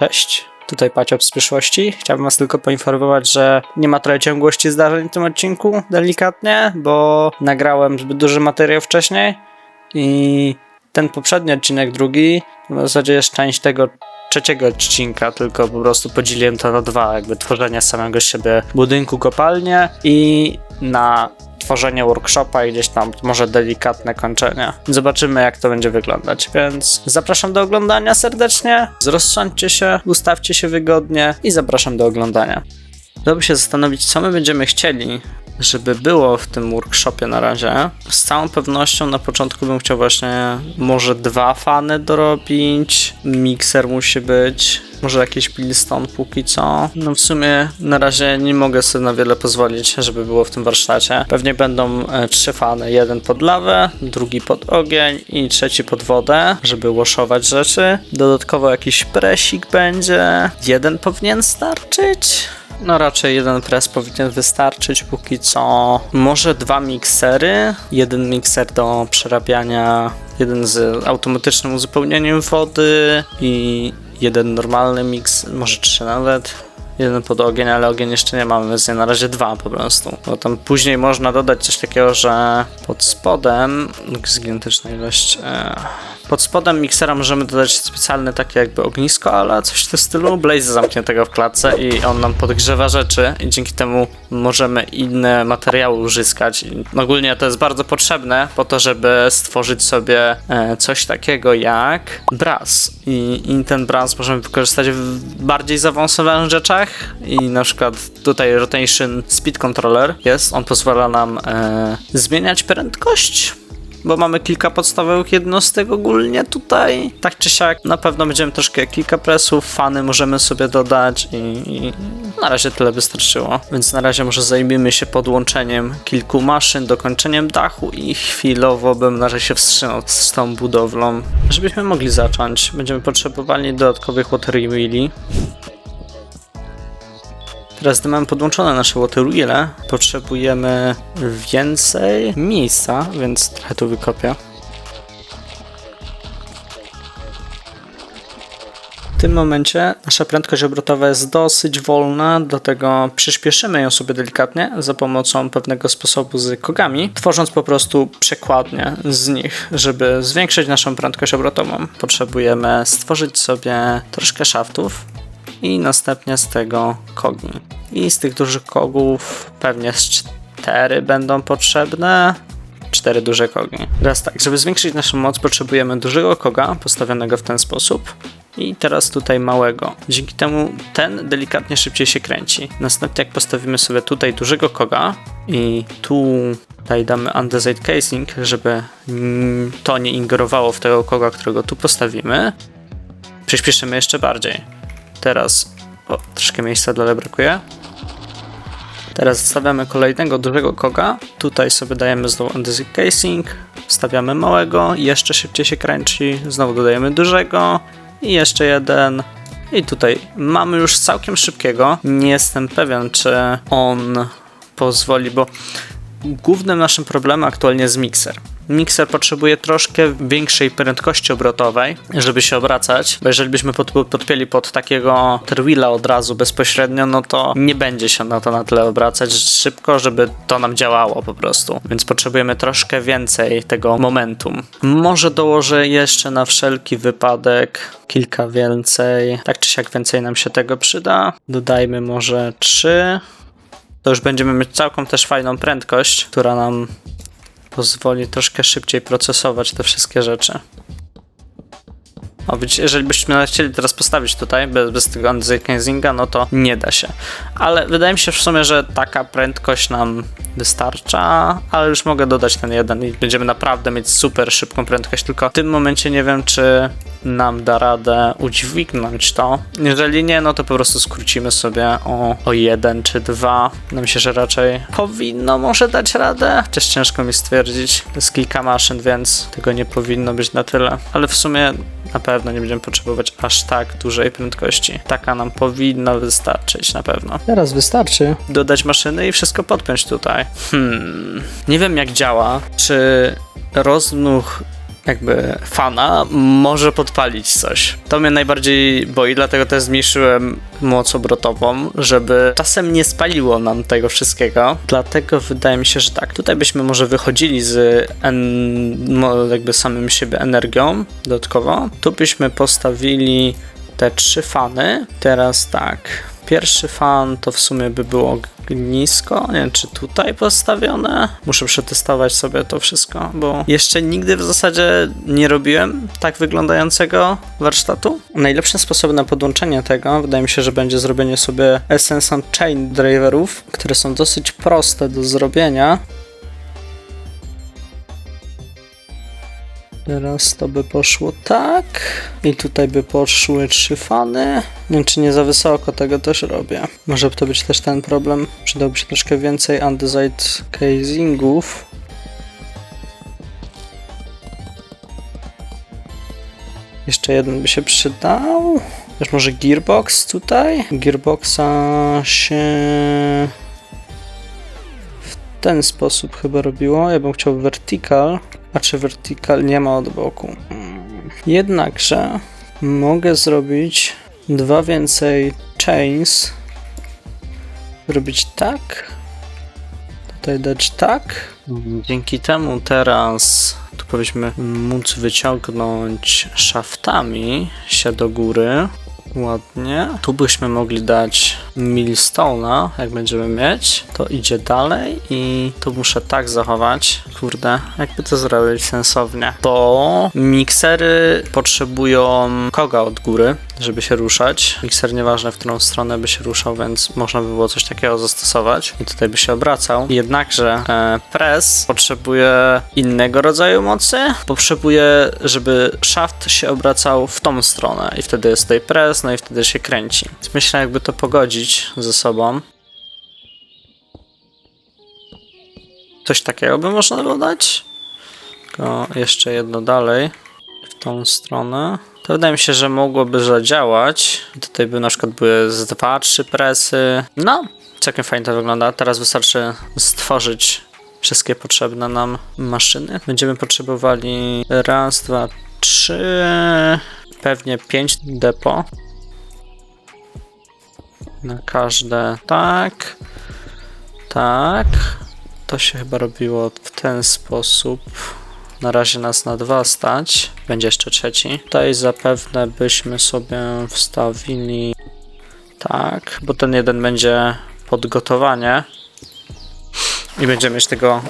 Cześć, tutaj Paciop z przyszłości. Chciałbym was tylko poinformować, że nie ma trochę ciągłości zdarzeń w tym odcinku, delikatnie, bo nagrałem zbyt duży materiał wcześniej i ten poprzedni odcinek, drugi, w zasadzie jest część tego trzeciego odcinka, tylko po prostu podzieliłem to na dwa, jakby tworzenie samego siebie budynku kopalnie i na tworzenie workshopa i gdzieś tam może delikatne kończenie. Zobaczymy jak to będzie wyglądać, więc zapraszam do oglądania serdecznie, zrozsądźcie się, ustawcie się wygodnie i zapraszam do oglądania. Chciałbym się zastanowić, co my będziemy chcieli, żeby było w tym workshopie na razie. Z całą pewnością na początku bym chciał właśnie może dwa fany dorobić, mikser musi być, może jakiś pilstone póki co. No w sumie na razie nie mogę sobie na wiele pozwolić, żeby było w tym warsztacie. Pewnie będą e, trzy fany, jeden pod lawę, drugi pod ogień i trzeci pod wodę, żeby washować rzeczy. Dodatkowo jakiś presik będzie, jeden powinien starczyć. No raczej jeden pres powinien wystarczyć póki co. Może dwa miksery. Jeden mikser do przerabiania, jeden z automatycznym uzupełnieniem wody i jeden normalny miks, może trzy nawet. Jeden pod ogień, ale ogień jeszcze nie mamy, więc na razie dwa po prostu. Bo tam później można dodać coś takiego, że pod spodem, gigantyczna ilość, e, pod spodem miksera możemy dodać specjalne takie jakby ognisko, ale coś w tym stylu, blaze zamkniętego w klatce i on nam podgrzewa rzeczy i dzięki temu możemy inne materiały uzyskać. Ogólnie to jest bardzo potrzebne po to, żeby stworzyć sobie e, coś takiego jak bras. I, I ten bras możemy wykorzystać w bardziej zaawansowanych rzeczach i na przykład tutaj Rotation Speed Controller jest, on pozwala nam e, zmieniać prędkość bo mamy kilka podstawowych jednostek ogólnie tutaj. Tak czy siak, na pewno będziemy troszkę kilka presów, fany możemy sobie dodać i, i na razie tyle wystarczyło. Więc na razie może zajmiemy się podłączeniem kilku maszyn, dokończeniem dachu i chwilowo bym na razie się wstrzymał z tą budowlą. Żebyśmy mogli zacząć, będziemy potrzebowali dodatkowych water wheeli. Teraz, gdy mamy podłączone nasze waterwheele, potrzebujemy więcej miejsca, więc trochę tu wykopię. W tym momencie nasza prędkość obrotowa jest dosyć wolna, dlatego przyspieszymy ją sobie delikatnie za pomocą pewnego sposobu z kogami, tworząc po prostu przekładnie z nich. Żeby zwiększyć naszą prędkość obrotową, potrzebujemy stworzyć sobie troszkę szaftów, i następnie z tego kogi. I z tych dużych kogów pewnie cztery będą potrzebne. Cztery duże kogi. Teraz tak, żeby zwiększyć naszą moc, potrzebujemy dużego koga postawionego w ten sposób. I teraz tutaj małego. Dzięki temu ten delikatnie szybciej się kręci. Następnie jak postawimy sobie tutaj dużego koga i tu tutaj damy andesite casing, żeby to nie ingerowało w tego koga, którego tu postawimy, przyspieszymy jeszcze bardziej. Teraz o, troszkę miejsca dla brakuje. Teraz stawiamy kolejnego dużego koga. Tutaj sobie dajemy znowu andesite casing. Wstawiamy małego, jeszcze szybciej się kręci. Znowu dodajemy dużego i jeszcze jeden. I tutaj mamy już całkiem szybkiego. Nie jestem pewien, czy on pozwoli, bo głównym naszym problemem aktualnie jest mikser. Mikser potrzebuje troszkę większej prędkości obrotowej, żeby się obracać, bo jeżeli byśmy pod, podpięli pod takiego terwilla od razu bezpośrednio, no to nie będzie się na to na tyle obracać szybko, żeby to nam działało po prostu. Więc potrzebujemy troszkę więcej tego momentum. Może dołożę jeszcze na wszelki wypadek kilka więcej. Tak czy siak więcej nam się tego przyda. Dodajmy może trzy to już będziemy mieć całkiem też fajną prędkość, która nam pozwoli troszkę szybciej procesować te wszystkie rzeczy. O, widzicie, jeżeli byśmy chcieli teraz postawić tutaj bez, bez tego anti-casinga, no to nie da się. Ale wydaje mi się w sumie, że taka prędkość nam wystarcza, ale już mogę dodać ten jeden i będziemy naprawdę mieć super szybką prędkość, tylko w tym momencie nie wiem, czy nam da radę udźwignąć to. Jeżeli nie, no to po prostu skrócimy sobie o, o jeden czy dwa. No myślę, że raczej powinno może dać radę, chociaż ciężko mi stwierdzić. Jest kilka maszyn, więc tego nie powinno być na tyle. Ale w sumie na pewno nie będziemy potrzebować aż tak dużej prędkości. Taka nam powinna wystarczyć na pewno. Teraz wystarczy dodać maszyny i wszystko podpiąć tutaj. Hmm, nie wiem jak działa, czy rozmuch jakby fana może podpalić coś. To mnie najbardziej boi, dlatego też zmniejszyłem moc obrotową, żeby czasem nie spaliło nam tego wszystkiego. Dlatego wydaje mi się, że tak. Tutaj byśmy może wychodzili z jakby samym siebie energią dodatkowo. Tu byśmy postawili te trzy fany. Teraz tak. Pierwszy fan to w sumie by było nisko. Nie wiem, czy tutaj postawione. Muszę przetestować sobie to wszystko, bo jeszcze nigdy w zasadzie nie robiłem tak wyglądającego warsztatu. Najlepszym sposobem na podłączenie tego wydaje mi się, że będzie zrobienie sobie Essence Chain driverów, które są dosyć proste do zrobienia. Teraz to by poszło tak. I tutaj by poszły trzy fany. Nie wiem, czy nie za wysoko tego też robię. Może to być też ten problem. Przydałby się troszkę więcej andesite casingów. Jeszcze jeden by się przydał. Też może gearbox tutaj. Gearboxa się w ten sposób chyba robiło. Ja bym chciał vertical. A czy vertical nie ma od boku? Jednakże mogę zrobić dwa więcej chains. Robić tak. Tutaj dać tak. Dzięki temu teraz tu powinniśmy móc wyciągnąć szaftami się do góry. Ładnie. Tu byśmy mogli dać millstone'a, jak będziemy mieć. To idzie dalej i tu muszę tak zachować. Kurde, jakby to zrobić sensownie. Bo miksery potrzebują koga od góry, żeby się ruszać. Mikser nieważne w którą stronę by się ruszał, więc można by było coś takiego zastosować. I tutaj by się obracał. Jednakże e, press potrzebuje innego rodzaju mocy. Potrzebuje, żeby shaft się obracał w tą stronę i wtedy jest tutaj press, no i wtedy się kręci. Więc myślę, jakby to pogodzić ze sobą. Coś takiego by można dodać. Tylko jeszcze jedno dalej w tą stronę. To wydaje mi się, że mogłoby zadziałać. Tutaj by na przykład były z dwa, trzy presy. No, całkiem fajnie to wygląda. Teraz wystarczy stworzyć wszystkie potrzebne nam maszyny. Będziemy potrzebowali raz, dwa, trzy, pewnie pięć depo. Na każde tak, tak. To się chyba robiło w ten sposób. Na razie nas na dwa stać. Będzie jeszcze trzeci. Tutaj zapewne byśmy sobie wstawili tak, bo ten jeden będzie podgotowanie. I będziemy mieć tego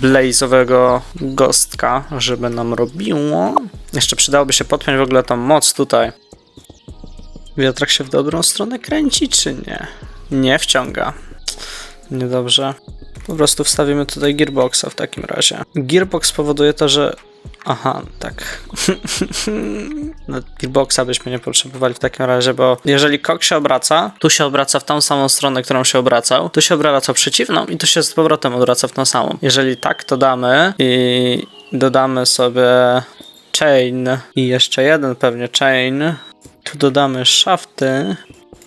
blazowego gostka, żeby nam robiło. Jeszcze przydałoby się podpiąć w ogóle tą moc tutaj. Wiatrak się w dobrą stronę kręci, czy nie? Nie wciąga. Niedobrze. Po prostu wstawimy tutaj gearboxa w takim razie. Gearbox powoduje to, że. Aha, tak. no, gearboxa byśmy nie potrzebowali w takim razie, bo jeżeli kok się obraca, tu się obraca w tą samą stronę, którą się obracał, tu się obraca przeciwną i tu się z powrotem obraca w tą samą. Jeżeli tak, to damy i dodamy sobie chain i jeszcze jeden pewnie chain. Tu dodamy shafty.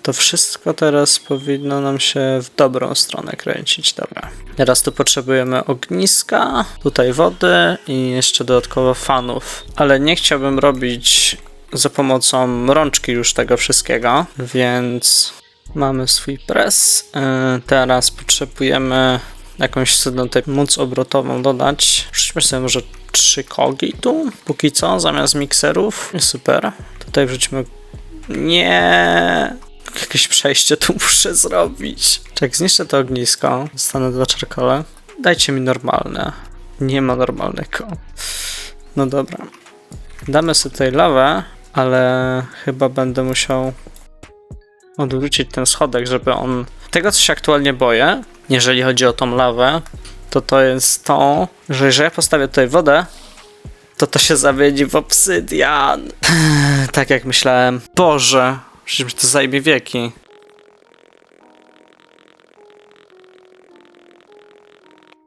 To wszystko teraz powinno nam się w dobrą stronę kręcić. Dobra. Teraz tu potrzebujemy ogniska, tutaj wody i jeszcze dodatkowo fanów. Ale nie chciałbym robić za pomocą rączki już tego wszystkiego, więc mamy swój pres. Yy, teraz potrzebujemy jakąś tutaj moc obrotową dodać. Wrzućmy sobie może trzy kogi tu, póki co, zamiast mikserów. Super. Tutaj wrzućmy nie. Jakieś przejście tu muszę zrobić. Tak, zniszczę to ognisko. Dostanę dwa czerkole. Dajcie mi normalne. Nie ma normalnego. No dobra. Damy sobie tutaj lawę, ale chyba będę musiał odwrócić ten schodek, żeby on... Tego, co się aktualnie boję, jeżeli chodzi o tą lawę, to to jest to, że jeżeli ja postawię tutaj wodę, to to się zamieni w obsydian. tak jak myślałem. Boże, przecież to zajmie wieki.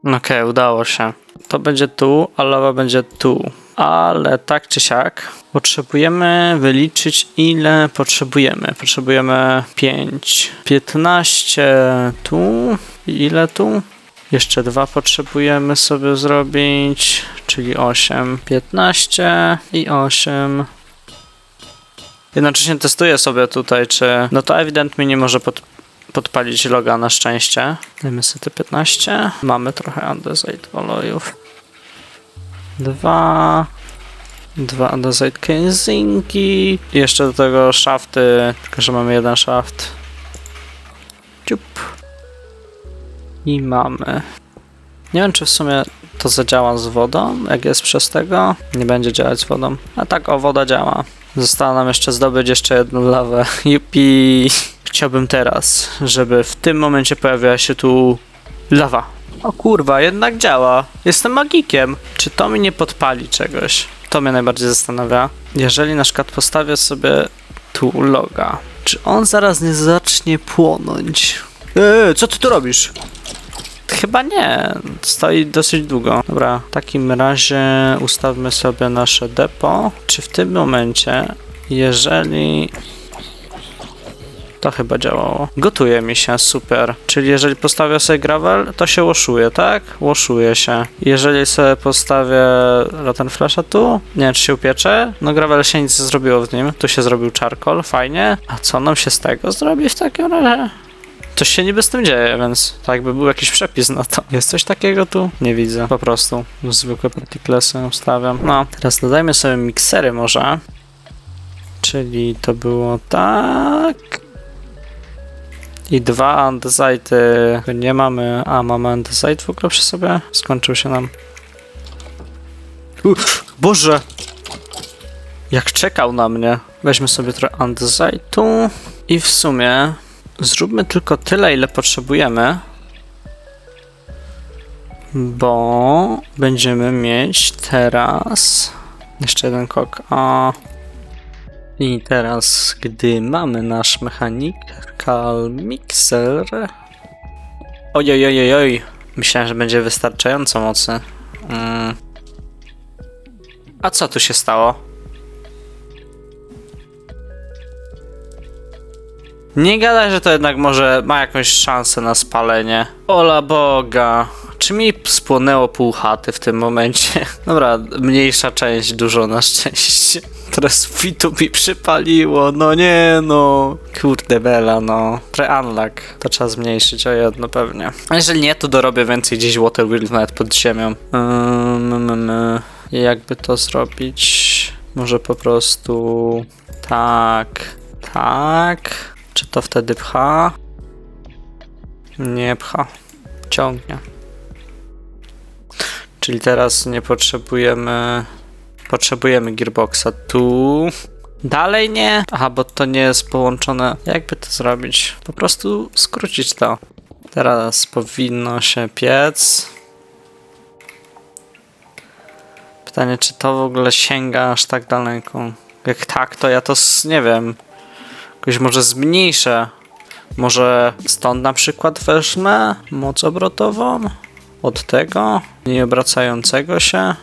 Okej, okay, udało się. To będzie tu, a lawa będzie tu. Ale tak czy siak, potrzebujemy wyliczyć ile potrzebujemy. Potrzebujemy 5, 15 tu. Ile tu? Jeszcze dwa potrzebujemy sobie zrobić. czyli 8, 15 i 8. Jednocześnie testuję sobie tutaj, czy. No to ewidentnie nie może pod, podpalić loga na szczęście. Dajmy sobie te 15. Mamy trochę andesite olejów. Dwa. Dwa andesite casingi. I jeszcze do tego szafty, tylko że mamy jeden szaft. Ciup. I mamy. Nie wiem, czy w sumie to zadziała z wodą, jak jest przez tego. Nie będzie działać z wodą. A tak, o, woda działa. Zostało nam jeszcze zdobyć jeszcze jedną lawę. Jupi! Chciałbym teraz, żeby w tym momencie pojawiła się tu lawa. O kurwa, jednak działa. Jestem magikiem. Czy to mi nie podpali czegoś? To mnie najbardziej zastanawia. Jeżeli na przykład postawię sobie tu loga, czy on zaraz nie zacznie płonąć? Eee, co ty tu robisz? Chyba nie. Stoi dosyć długo. Dobra, w takim razie ustawmy sobie nasze depo. Czy w tym momencie, jeżeli. To chyba działało. Gotuje mi się, super. Czyli jeżeli postawię sobie gravel, to się łoszuje, tak? Łoszuje się. Jeżeli sobie postawię rotten flasha tu, nie wiem czy się upiecze. No gravel się nic nie zrobiło w nim. Tu się zrobił charcoal, fajnie. A co nam się z tego zrobi w takim razie? Coś się niby z tym dzieje, więc tak jakby był jakiś przepis na to. Jest coś takiego tu? Nie widzę, po prostu. Zwykłe particlesy ustawiam. No, teraz dodajmy sobie miksery może. Czyli to było tak. I dwa andesite. Nie mamy. A, mamy andesite w ogóle przy sobie? Skończył się nam. Uff, Boże! Jak czekał na mnie. Weźmy sobie trochę andesite'u. I w sumie Zróbmy tylko tyle, ile potrzebujemy, bo będziemy mieć teraz jeszcze jeden kok. A i teraz, gdy mamy nasz mechanical mixer. Ojojojojoj, myślałem, że będzie wystarczająco mocny. Mm. A co tu się stało? Nie gadaj, że to jednak może ma jakąś szansę na spalenie. Ola Boga. Czy mi spłonęło pół chaty w tym momencie? Dobra, mniejsza część, dużo na szczęście. Teraz fitu mi przypaliło, no nie no. Kurde bela, no. Pre-unlock. To trzeba zmniejszyć o jedno pewnie. A jeżeli nie, to dorobię więcej gdzieś Water Wheel nawet pod ziemią. Um. Jakby to zrobić? Może po prostu... Tak... Tak... Czy to wtedy pcha? Nie pcha. Ciągnie. Czyli teraz nie potrzebujemy. Potrzebujemy gearboxa tu. Dalej nie. Aha, bo to nie jest połączone. Jakby to zrobić? Po prostu skrócić to. Teraz powinno się piec. Pytanie, czy to w ogóle sięga aż tak daleko? Jak tak, to ja to nie wiem. Jakoś może zmniejszę. Może stąd na przykład wezmę moc obrotową od tego nie obracającego się.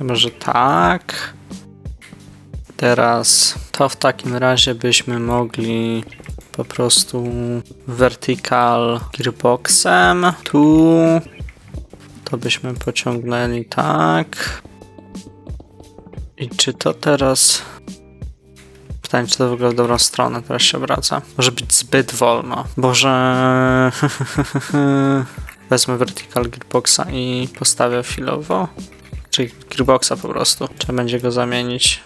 Może tak. Teraz to w takim razie byśmy mogli po prostu vertical gearboxem. Tu to byśmy pociągnęli tak. I czy to teraz Pytanie, czy to w ogóle w dobrą stronę teraz się obraca. Może być zbyt wolno. Boże. Wezmę vertical gearboxa i postawię filowo. Czyli gearboxa po prostu. Trzeba będzie go zamienić.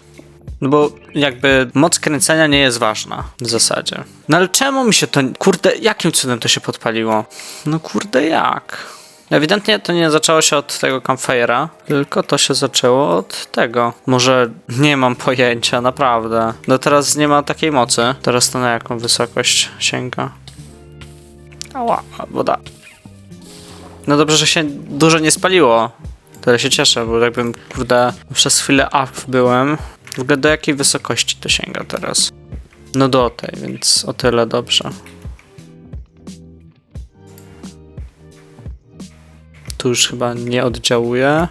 No bo jakby moc kręcenia nie jest ważna w zasadzie. No ale czemu mi się to. Kurde, jakim cudem to się podpaliło? No kurde, jak? Ewidentnie to nie zaczęło się od tego campfire'a, tylko to się zaczęło od tego. Może nie mam pojęcia, naprawdę. No teraz nie ma takiej mocy. Teraz to na jaką wysokość sięga? Ała, woda. No dobrze, że się dużo nie spaliło. Tyle się cieszę, bo jakbym, kurde, przez chwilę up byłem. W ogóle do jakiej wysokości to sięga teraz? No do tej, więc o tyle dobrze. Tu już chyba nie oddziałuje.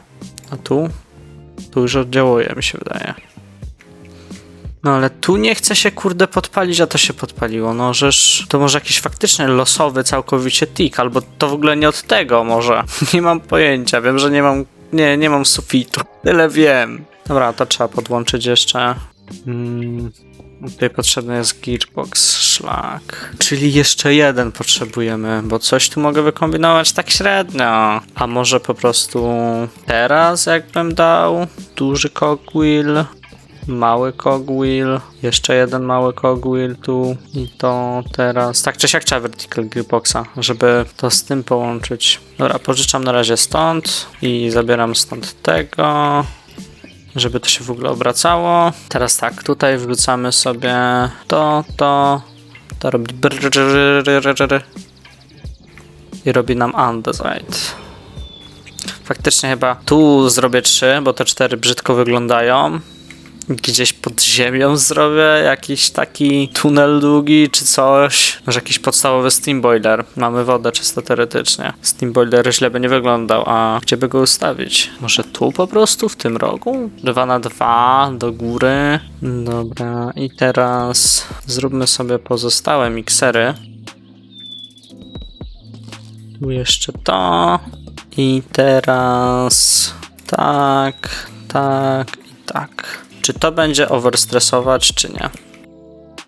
A tu? Tu już oddziałuje, mi się wydaje. No ale tu nie chce się kurde podpalić, a to się podpaliło. No żeż to może jakiś faktyczny losowy całkowicie tik, albo to w ogóle nie od tego może. Nie mam pojęcia. Wiem, że nie mam Nie, nie mam sufitu. Tyle wiem. Dobra, to trzeba podłączyć jeszcze. Mm, tutaj potrzebny jest gearbox, szlak. Czyli jeszcze jeden potrzebujemy, bo coś tu mogę wykombinować tak średnio. A może po prostu teraz jakbym dał duży cogwheel, mały cogwheel, jeszcze jeden mały cogwheel tu i to teraz. Tak czy siak trzeba vertical gearboxa, żeby to z tym połączyć. Dobra, pożyczam na razie stąd i zabieram stąd tego żeby to się w ogóle obracało. Teraz tak, tutaj wrzucamy sobie to, to, to robi i robi nam andesite. Faktycznie chyba tu zrobię trzy, bo te cztery brzydko wyglądają. Gdzieś pod ziemią zrobię jakiś taki tunel długi czy coś. Może jakiś podstawowy steam boiler. Mamy wodę czysto teoretycznie. Steam boiler źle by nie wyglądał, a gdzie by go ustawić? Może tu po prostu, w tym rogu? 2 na 2 do góry. Dobra, i teraz zróbmy sobie pozostałe miksery. Tu jeszcze to. I teraz tak, tak i tak. Czy to będzie overstresować, czy nie?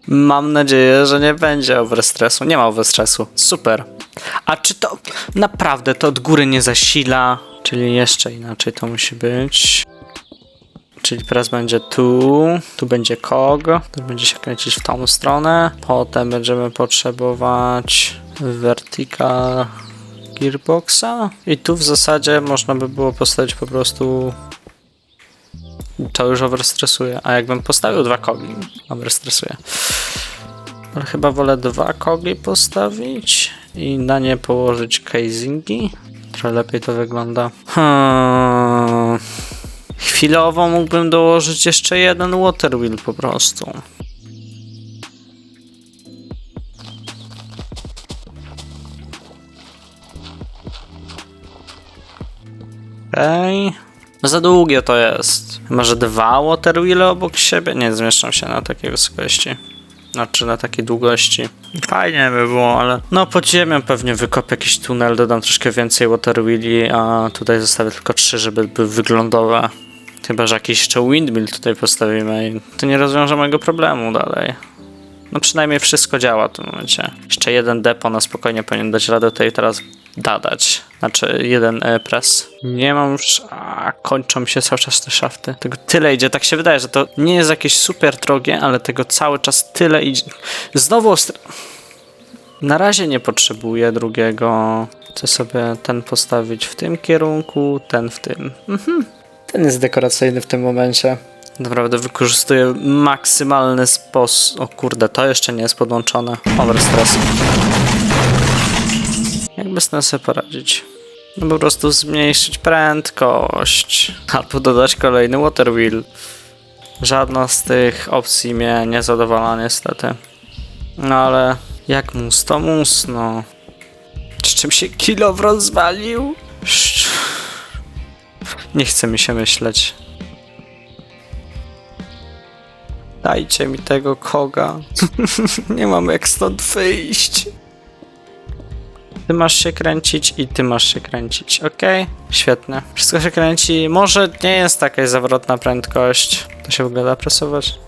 Mam nadzieję, że nie będzie overstresu. Nie ma overstresu. Super. A czy to naprawdę to od góry nie zasila? Czyli jeszcze inaczej to musi być. Czyli teraz będzie tu, tu będzie kog, to będzie się kręcić w tą stronę. Potem będziemy potrzebować vertical gearboxa. I tu w zasadzie można by było postawić po prostu to już overstresuje. A jakbym postawił dwa kogi, overstresuje. Ale chyba wolę dwa kogi postawić i na nie położyć casingi. Trochę lepiej to wygląda. Hmm. Chwilowo mógłbym dołożyć jeszcze jeden water wheel po prostu. Okej. No Za długie to jest. Może dwa water wheele obok siebie? Nie, zmieszczą się na takiej wysokości. Znaczy na takiej długości. Fajnie by było, ale no pod ziemią pewnie wykopię jakiś tunel, dodam troszkę więcej water wheeli, a tutaj zostawię tylko trzy, żeby były wyglądowe. Chyba, że jakiś jeszcze windmill tutaj postawimy i to nie rozwiąże mojego problemu dalej. No przynajmniej wszystko działa w tym momencie. Jeszcze jeden depo na spokojnie powinien dać radę tutaj teraz dadać. Znaczy jeden e, press. Nie mam już... A, kończą się cały czas te szafty. Tego tyle idzie. Tak się wydaje, że to nie jest jakieś super drogie, ale tego cały czas tyle idzie. Znowu ostry... Na razie nie potrzebuję drugiego. Chcę sobie ten postawić w tym kierunku, ten w tym. Mhm. Ten jest dekoracyjny w tym momencie. Naprawdę wykorzystuję maksymalny sposób. O kurde, to jeszcze nie jest podłączone. Overstress. Jakby z tym sobie poradzić? No po prostu zmniejszyć prędkość. Albo dodać kolejny water wheel. Żadna z tych opcji mnie nie zadowala niestety. No ale jak mus to mus, no. Z czym się kilo rozwalił? Nie chce mi się myśleć. Dajcie mi tego koga. Nie mam jak stąd wyjść. Ty masz się kręcić i ty masz się kręcić, ok? Świetnie. Wszystko się kręci. Może nie jest taka zawrotna prędkość. To się w ogóle da presować?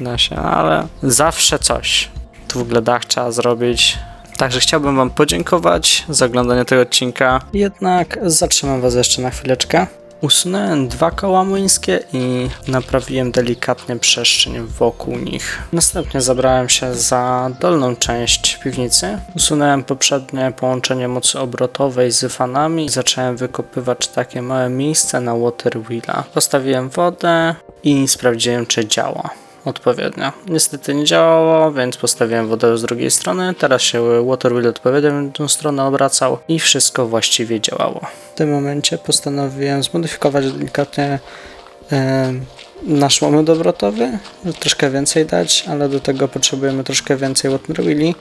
Da się, ale zawsze coś. Tu w ogóle dach trzeba zrobić. Także chciałbym Wam podziękować za oglądanie tego odcinka. Jednak zatrzymam Was jeszcze na chwileczkę. Usunąłem dwa koła młyńskie i naprawiłem delikatnie przestrzeń wokół nich. Następnie zabrałem się za dolną część piwnicy. Usunąłem poprzednie połączenie mocy obrotowej z fanami i zacząłem wykopywać takie małe miejsce na water wheela. Postawiłem wodę i sprawdziłem czy działa odpowiednio. Niestety nie działało, więc postawiłem wodę z drugiej strony. Teraz się water wheel odpowiednio w tą stronę obracał i wszystko właściwie działało. W tym momencie postanowiłem zmodyfikować delikatnie e, nasz moment obrotowy, troszkę więcej dać, ale do tego potrzebujemy troszkę więcej water wheeli.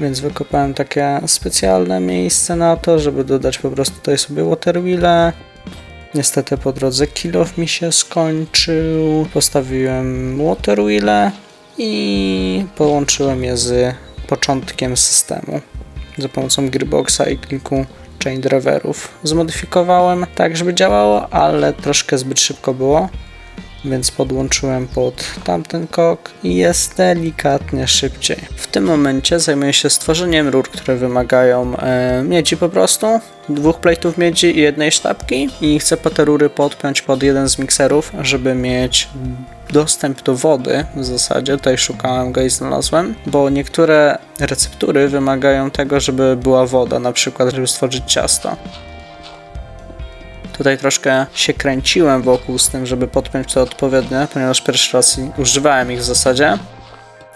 Więc wykopałem takie specjalne miejsce na to, żeby dodać po prostu tutaj sobie water wheele. Niestety po drodze kilof mi się skończył. Postawiłem water wheele i połączyłem je z początkiem systemu za pomocą gearboxa i kilku chain driverów zmodyfikowałem tak, żeby działało, ale troszkę zbyt szybko było. Więc podłączyłem pod tamten kok i jest delikatnie szybciej. W tym momencie zajmuję się stworzeniem rur, które wymagają e, miedzi po prostu, dwóch plate'ów miedzi i jednej sztabki i chcę po te rury podpiąć pod jeden z mikserów, żeby mieć dostęp do wody w zasadzie, tutaj szukałem go i znalazłem, bo niektóre receptury wymagają tego, żeby była woda, na przykład żeby stworzyć ciasto. Tutaj troszkę się kręciłem wokół z tym, żeby podpiąć to odpowiednie, ponieważ pierwszy raz używałem ich w zasadzie.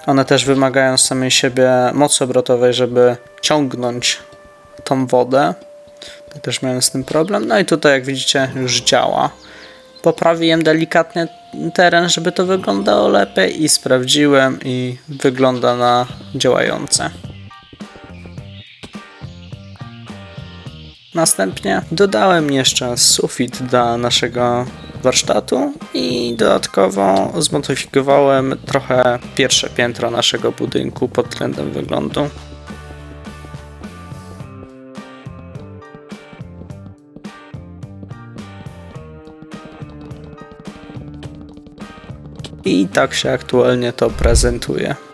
One też wymagają samej siebie mocy obrotowej, żeby ciągnąć tą wodę. To też miałem z tym problem. No i tutaj, jak widzicie, już działa. Poprawiłem delikatnie teren, żeby to wyglądało lepiej i sprawdziłem i wygląda na działające. Następnie dodałem jeszcze sufit do naszego warsztatu i dodatkowo zmodyfikowałem trochę pierwsze piętro naszego budynku pod względem wyglądu. I tak się aktualnie to prezentuje.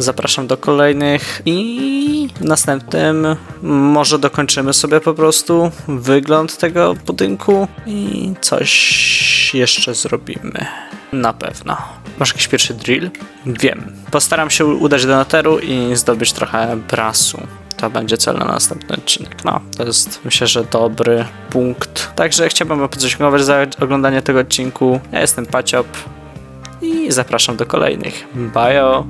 Zapraszam do kolejnych i następnym może dokończymy sobie po prostu wygląd tego budynku i coś jeszcze zrobimy. Na pewno. Masz jakiś pierwszy drill? Wiem. Postaram się udać do Netheru i zdobyć trochę brasu. To będzie cel na następny odcinek. No, to jest myślę, że dobry punkt. Także chciałbym podziękować za oglądanie tego odcinku. Ja jestem Paciop i zapraszam do kolejnych. Bye!